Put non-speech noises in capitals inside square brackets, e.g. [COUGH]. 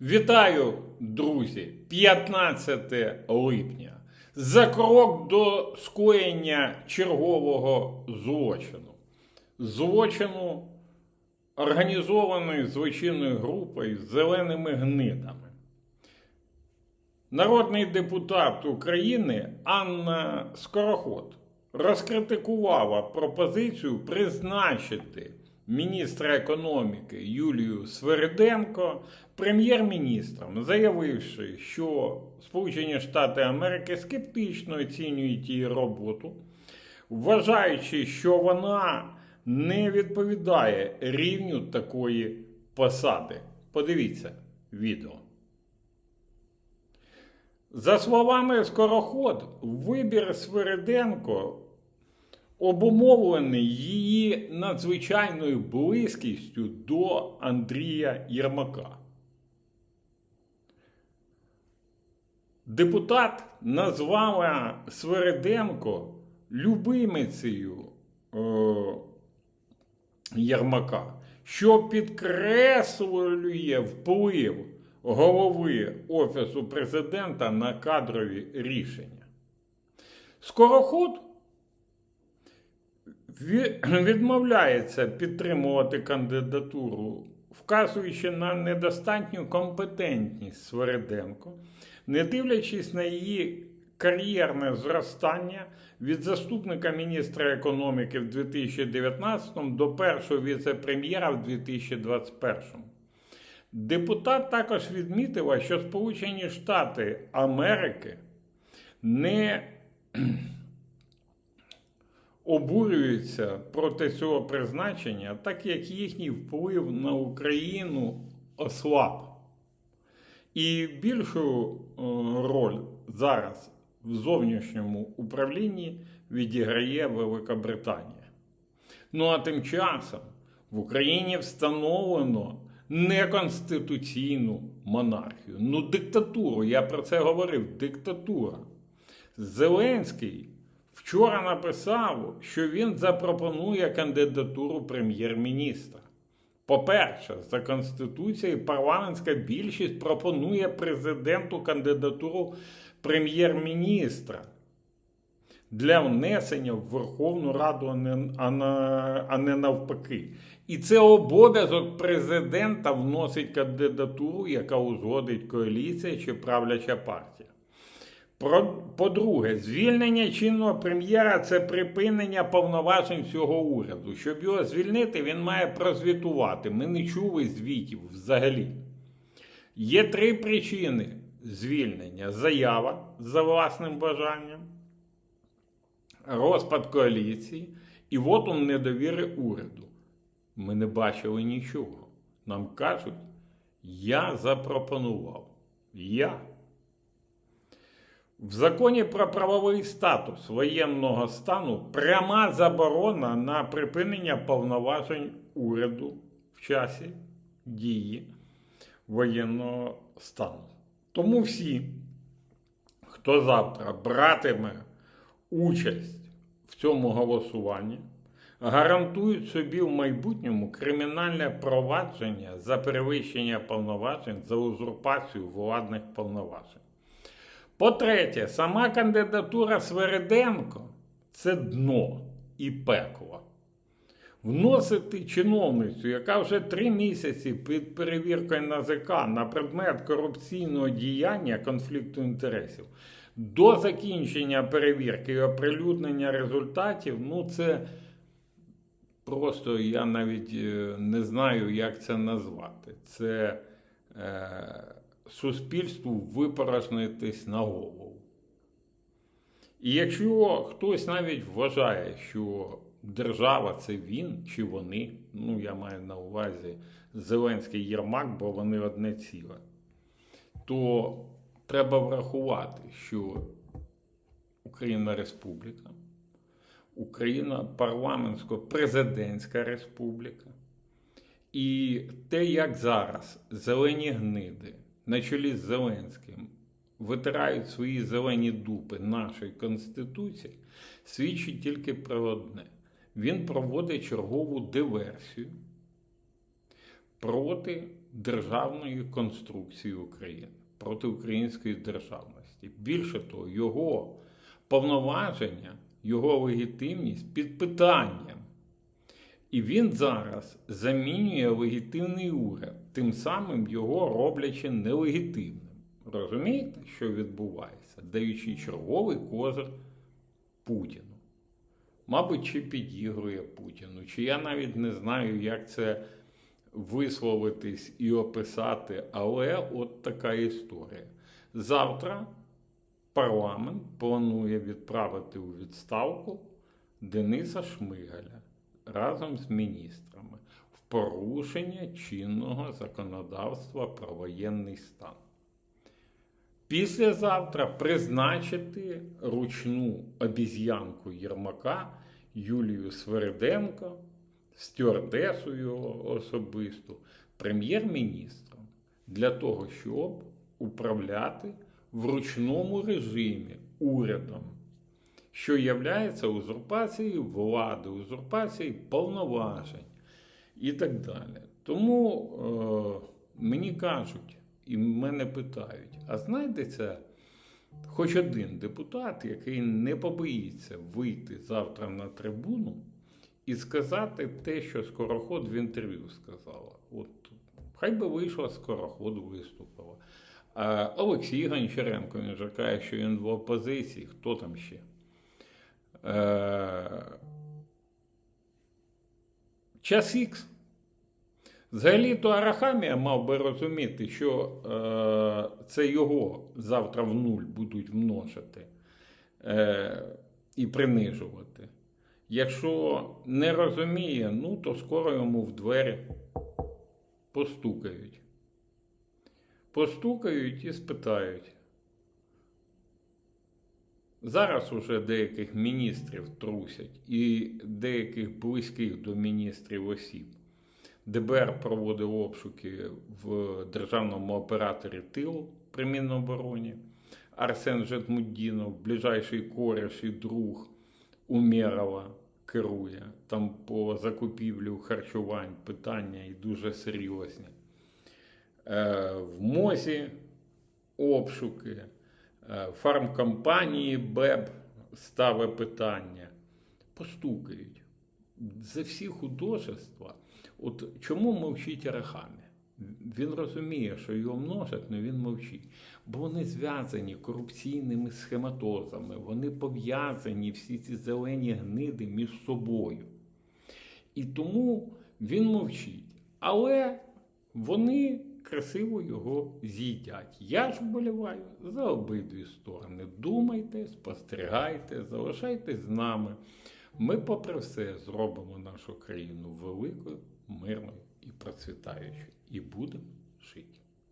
Вітаю, друзі! 15 липня. За крок до скоєння чергового злочину. Злочину організованої злочинною групою з зеленими гнидами. Народний депутат України Анна Скороход розкритикувала пропозицію призначити міністра економіки Юлію Свериденко прем'єр-міністром, заявивши, що Сполучені Штати Америки скептично оцінюють її роботу, вважаючи, що вона не відповідає рівню такої посади. Подивіться відео. За словами Скороход, вибір Свириденко обумовлений її надзвичайною близькістю до Андрія Єрмака. Депутат назвала Свириденко любимицею е, Єрмака, що підкреслює вплив голови Офісу президента на кадрові рішення. Скороход [CLEARS THROAT] відмовляється підтримувати кандидатуру, вказуючи на недостатню компетентність Свериденко, не дивлячись на її кар'єрне зростання від заступника міністра економіки в 2019 до першого віце-прем'єра в 2021. Депутат також відмітила, що Сполучені Штати Америки не обурюються проти цього призначення, так як їхній вплив на Україну ослаб. І більшу е, роль зараз в зовнішньому управлінні відіграє Велика Британія. Ну а тим часом в Україні встановлено неконституційну монархію. Ну, диктатуру, я про це говорив, диктатура. Зеленський вчора написав, що він запропонує кандидатуру прем'єр-міністра. По-перше, за Конституцією парламентська більшість пропонує президенту кандидатуру прем'єр-міністра для внесення в Верховну Раду, а не, навпаки. І це обов'язок президента вносить кандидатуру, яка узгодить коаліція чи правляча партія. По-друге, звільнення чинного прем'єра це припинення повноважень цього уряду. Щоб його звільнити, він має прозвітувати. Ми не чули звітів взагалі. Є три причини звільнення: заява за власним бажанням, розпад коаліції і вотум недовіри уряду. Ми не бачили нічого. Нам кажуть, я запропонував. Я. В законі про правовий статус воєнного стану пряма заборона на припинення повноважень уряду в часі дії воєнного стану. Тому всі, хто завтра братиме участь в цьому голосуванні, гарантують собі в майбутньому кримінальне провадження за перевищення повноважень за узурпацію владних повноважень. По-третє, сама кандидатура Свериденко це дно і пекло. Вносити чиновницю, яка вже три місяці під перевіркою НАЗК на предмет корупційного діяння конфлікту інтересів, до закінчення перевірки і оприлюднення результатів, ну це просто я навіть е, не знаю, як це назвати. Це е, суспільству випорожнитись на голову. І якщо хтось навіть вважає, що держава це він чи вони, ну я маю на увазі Зеленський Єрмак, бо вони одне ціле, то треба врахувати, що Україна республіка, Україна парламентсько-президентська республіка. І те, як зараз зелені гниди на чолі з Зеленським витирають свої зелені дупи нашої Конституції, свідчить тільки про одне. Він проводить чергову диверсію проти державної конструкції України, проти української державності. Більше того, його повноваження, його легітимність під питанням. І він зараз замінює легітимний уряд, тим самим його роблячи нелегітимним. Розумієте, що відбувається, даючи черговий козир Путіну. Мабуть, чи підігрує Путіну, чи я навіть не знаю, як це висловитись і описати, але от така історія. Завтра парламент планує відправити у відставку Дениса Шмигаля разом з міністрами в порушення чинного законодавства про воєнний стан. Післязавтра призначити ручну обіз'янку Єрмака Юлію Свериденко, стюардесу його особисту, прем'єр-міністром для того, щоб управляти в ручному режимі урядом, що являється узурпацією влади, узурпацією повноважень і так далі. Тому е, мені кажуть, і мене питають: а знайдеться хоч один депутат, який не побоїться вийти завтра на трибуну і сказати те, що Скороход в інтерв'ю сказала. От хай би вийшла Скороход, виступила. А Олексій Гончаренко він же каже, що він в опозиції. Хто там ще? Е, Час Ікс. Взагалі-то Арахамія мав би розуміти, що е, це його завтра в нуль будуть множити е, і принижувати. Якщо не розуміє, ну то скоро йому в двері постукають. Постукають і спитають. Зараз уже деяких міністрів трусять і деяких близьких до міністрів осіб. ДБР проводив обшуки в державному операторі тилу при Мінобороні. Арсен Жетмуддінов, ближайший кореш і друг Умєрова, керує. Там по закупівлю харчувань питання і дуже серйозні. Е, В МОЗі обшуки, фармкомпанії БЕБ ставить питання. Постукають. За всі художества. От чому мовчить Арахамі? Він розуміє, що його множать, але він мовчить. Бо вони зв'язані корупційними схематозами, вони пов'язані всі ці зелені гниди між собою. І тому він мовчить. Але вони красиво його з'їдять. Я ж вболіваю за обидві сторони. Думайте, спостерігайте, залишайтесь з нами. Ми, попри все, зробимо нашу країну великою, мирною і процвітаючою. І будемо жити.